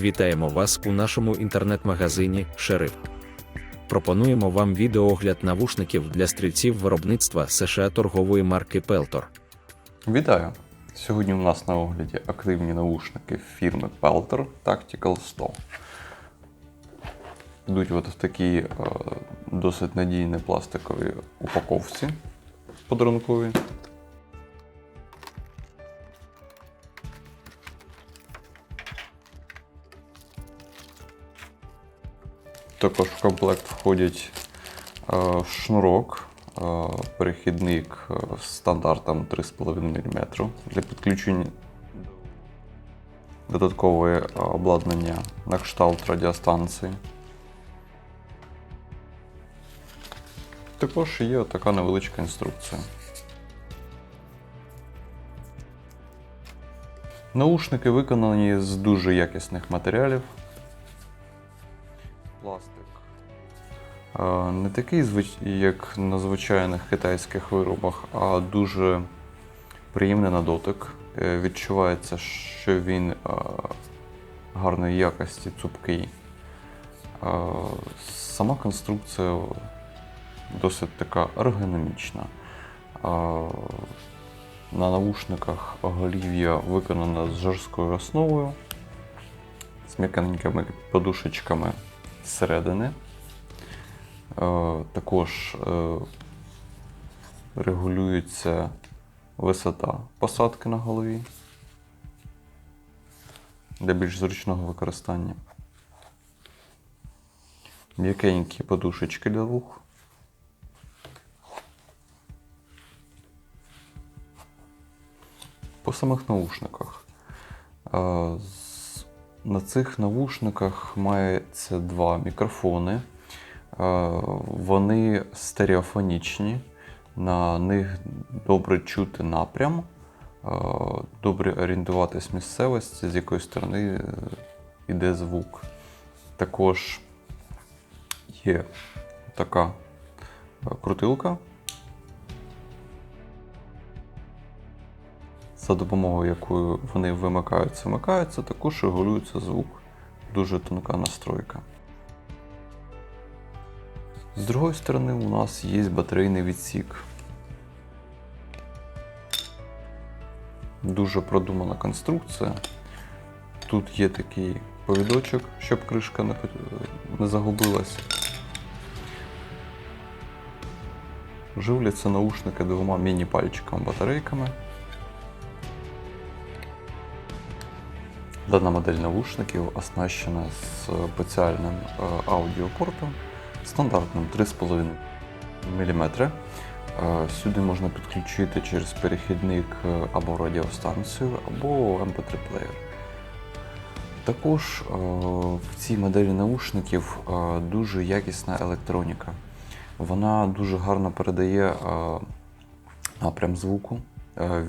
Вітаємо вас у нашому інтернет-магазині Шериф. Пропонуємо вам відеоогляд навушників для стрільців виробництва США торгової марки Peltor. Вітаю! Сьогодні у нас на огляді активні наушники фірми Peltor Tactical 100. Йдуть от в такій е, досить надійній пластиковій упаковці подарунковій. Також в комплект входять е, шнурок, е, перехідник е, з стандартом 3,5 мм для підключення додаткове обладнання на кшталт радіостанції. Також є така невеличка інструкція. Наушники виконані з дуже якісних матеріалів. Пластик. Не такий, як на звичайних китайських виробах, а дуже приємний на дотик. Е, Відчувається, що він е, гарної якості, цупкий. Сама конструкція досить така ергономічна. На навушниках оголів'я виконано з жорсткою основою, з м'якенькими подушечками зсередини. Е, Також е, регулюється висота посадки на голові для більш зручного використання. М'якенькі подушечки для вух. По самих наушниках. Е, На цих наушниках мається два мікрофони. Е, Вони стереофонічні, на них добре чути напрям, е, добре орієнтуватись місцевості, з якої сторони е, йде звук. Також є така е, крутилка, за допомогою якої вони вимикаються, вмикаються, також регулюється звук. Дуже тонка настройка. З другої сторони, у нас є батарейний відсік. Дуже продумана конструкція. Тут є такий повідочок, щоб кришка не, не загубилася. Живляться наушники двома міні-пальчиками батарейками. Дана модель навушників оснащена спеціальним е, аудіопортом стандартним 3,5 мм. Е, Сюди можна підключити через перехідник е, або радіостанцію, або MP3-плеєр. Також е, в цій моделі наушників дуже якісна електроніка. Вона дуже гарно передає напрям звуку. Е,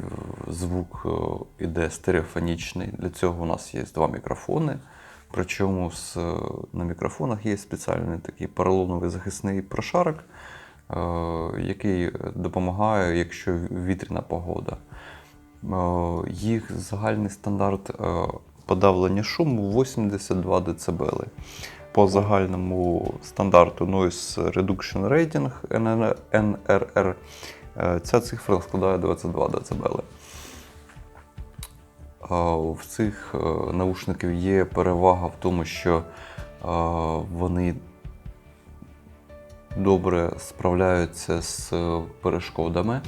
Звук е, іде стереофонічний. Для цього у нас є два мікрофони. Причому е, на мікрофонах є спеціальний такий поролоновий захисний прошарок, який допомагає, якщо вітряна погода. Їх загальний стандарт подавлення шуму 82 дБ. По загальному стандарту Noise Reduction Rating NRR ця цифра складає 22 дБ. А В цих е, наушників є перевага в тому, що е, вони добре справляються з перешкодами.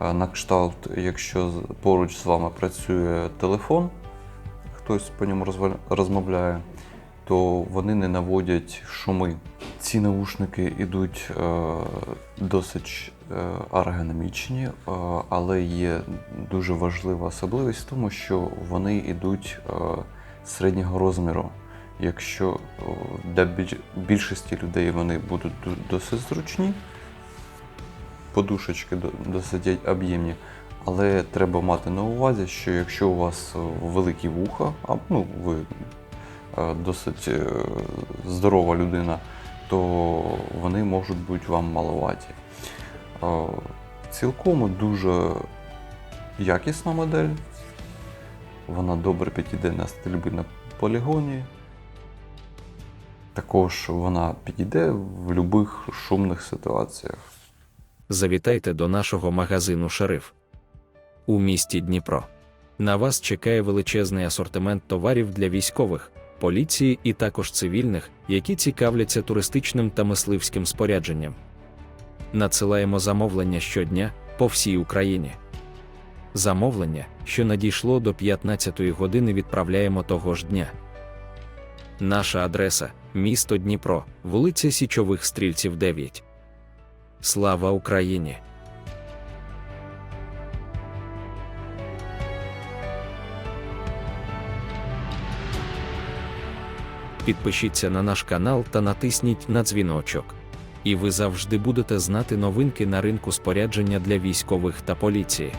Е, На кшталт, якщо поруч з вами працює телефон, хтось по ньому розмовляє, то вони не наводять шуми. Ці наушники йдуть е, досить е, е, але є дуже важлива особливість в тому, що вони йдуть е, середнього розміру. Якщо для більшості людей вони будуть досить зручні, подушечки досить об'ємні. Але треба мати на увазі, що якщо у вас великі вуха, а ну ви досить здорова людина, то вони можуть бути вам маловаті. Цілком дуже якісна модель. Вона добре підійде на стрільби на полігоні, Також вона підійде в будь-яких шумних ситуаціях. Завітайте до нашого магазину Шериф у місті Дніпро. На вас чекає величезний асортимент товарів для військових, поліції і також цивільних, які цікавляться туристичним та мисливським спорядженням. Надсилаємо замовлення щодня по всій Україні. Замовлення, що надійшло до 15-ї години, відправляємо того ж дня. Наша адреса місто Дніпро, вулиця Січових Стрільців 9. Слава Україні! Підпишіться на наш канал та натисніть на дзвіночок. І ви завжди будете знати новинки на ринку спорядження для військових та поліції.